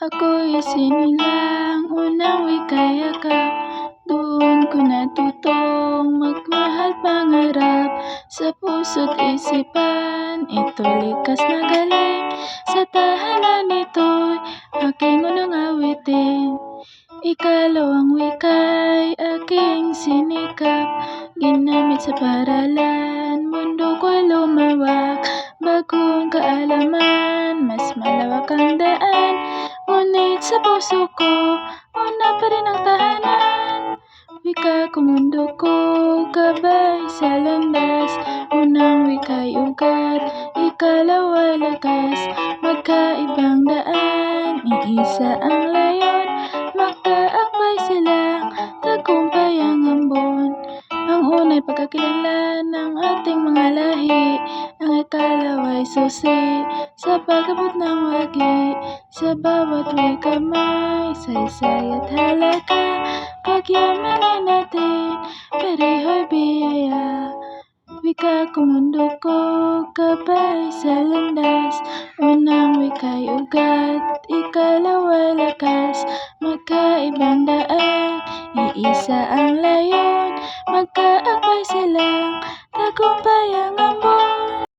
Ako'y sinilang unang wika'y yakap Doon ko natutong magmahal pangarap. Sa puso't isipan, ito'y likas na galing. Sa tahanan nito'y aking unang awitin. Ikalawang wika'y aking sinikap. Ginamit sa paaralan, mundo ko'y lumawak Bagong kaalaman, mas malawak ang daan Ngunit sa puso ko, una pa rin ang tahanan Wika ko, mundo ko, gabay sa landas Unang wika'y ugat, ikalawa'y lakas Magkaibang daan, iisa ang layon Ang una'y pagkakilala ng ating mga lahi. Ang ikalawa'y susi sa pag-abot ng wagi. Sa bawat wika may saysay at halaga Pagyamanin natin, pareho'y biyaya Wika ko, mundo ko, gabay sa landas. Unang wika'y ugat, ikalawa'y lakas. Magkaibang daan, iisa ang layon Magkaakbay silang tagumpay ang ambon